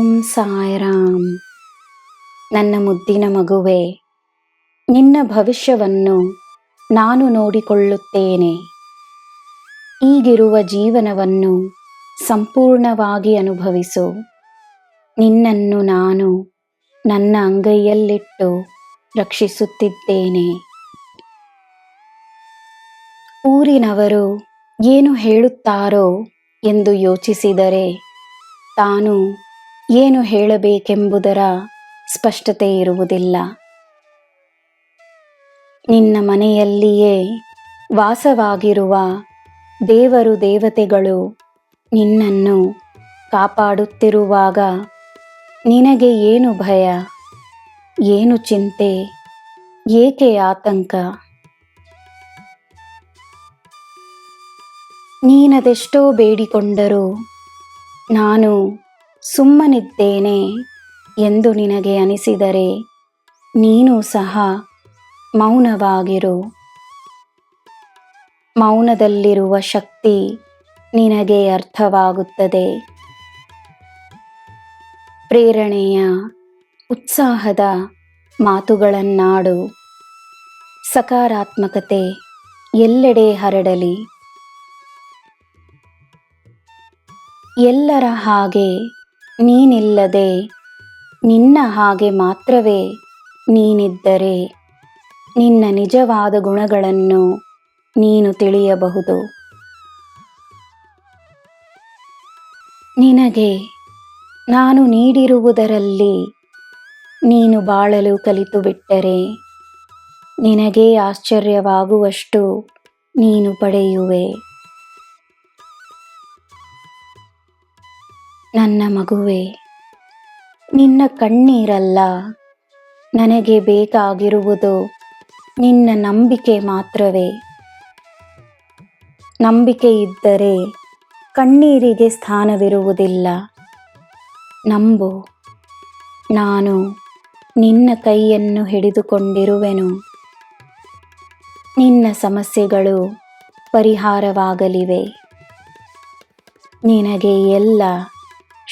ಓಂ ಸಾಯಿರಾಮ್. ನನ್ನ ಮುದ್ದಿನ ಮಗುವೆ, ನಿನ್ನ ಭವಿಷ್ಯವನ್ನು ನಾನು ನೋಡಿಕೊಳ್ಳುತ್ತೇನೆ. ಈಗಿರುವ ಜೀವನವನ್ನು ಸಂಪೂರ್ಣವಾಗಿ ಅನುಭವಿಸು. ನಿನ್ನನ್ನು ನಾನು ನನ್ನ ಅಂಗೈಯಲ್ಲಿಟ್ಟು ರಕ್ಷಿಸುತ್ತಿದ್ದೇನೆ. ಊರಿನವರು ಏನು ಹೇಳುತ್ತಾರೋ ಎಂದು ಯೋಚಿಸಿದರೆ ತಾನು ಏನು ಹೇಳಬೇಕೆಂಬುದರ ಸ್ಪಷ್ಟತೆ ಇರುವುದಿಲ್ಲ. ನಿನ್ನ ಮನೆಯಲ್ಲಿಯೇ ವಾಸವಾಗಿರುವ ದೇವರು ದೇವತೆಗಳು ನಿನ್ನನ್ನು ಕಾಪಾಡುತ್ತಿರುವಾಗ ನಿನಗೆ ಏನು ಭಯ, ಏನು ಚಿಂತೆ, ಏಕೆ ಆತಂಕ? ನೀನದೆಷ್ಟೋ ಬೇಡಿಕೊಂಡರೂ ನಾನು ಸುಮ್ಮನಿದ್ದೇನೆ ಎಂದು ನಿನಗೆ ಅನಿಸಿದರೆ ನೀನು ಸಹ ಮೌನವಾಗಿರು. ಮೌನದಲ್ಲಿರುವ ಶಕ್ತಿ ನಿನಗೆ ಅರ್ಥವಾಗುತ್ತದೆ. ಪ್ರೇರಣೆಯ, ಉತ್ಸಾಹದ ಮಾತುಗಳನ್ನಾಡು. ಸಕಾರಾತ್ಮಕತೆ ಎಲ್ಲೆಡೆ ಹರಡಲಿ. ಎಲ್ಲರ ಹಾಗೆ ನೀನಿಲ್ಲದೆ, ನಿನ್ನ ಹಾಗೆ ಮಾತ್ರವೇ ನೀನಿದ್ದರೆ, ನಿನ್ನ ನಿಜವಾದ ಗುಣಗಳನ್ನು ನೀನು ತಿಳಿಯಬಹುದು. ನಿನಗೆ ನಾನು ನೀಡಿರುವುದರಲ್ಲಿ ನೀನು ಬಾಳಲು ಕಲಿತು ಬಿಟ್ಟರೆ ನಿನಗೇ ಆಶ್ಚರ್ಯವಾಗುವಷ್ಟು ನೀನು ಪಡೆಯುವೆ. ನನ್ನ ಮಗುವೆ, ನಿನ್ನ ಕಣ್ಣೀರಲ್ಲ, ನನಗೆ ಬೇಕಾಗಿರುವುದು ನಿನ್ನ ನಂಬಿಕೆ ಮಾತ್ರವೇ. ನಂಬಿಕೆ ಇದ್ದರೆ ಕಣ್ಣೀರಿಗೆ ಸ್ಥಾನವಿರುವುದಿಲ್ಲ. ನಂಬು, ನಾನು ನಿನ್ನ ಕೈಯನ್ನು ಹಿಡಿದುಕೊಂಡಿರುವೆನು. ನಿನ್ನ ಸಮಸ್ಯೆಗಳು ಪರಿಹಾರವಾಗಲಿವೆ. ನಿನಗೆ ಎಲ್ಲ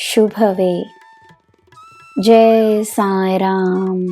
शुभवे। जय साई राम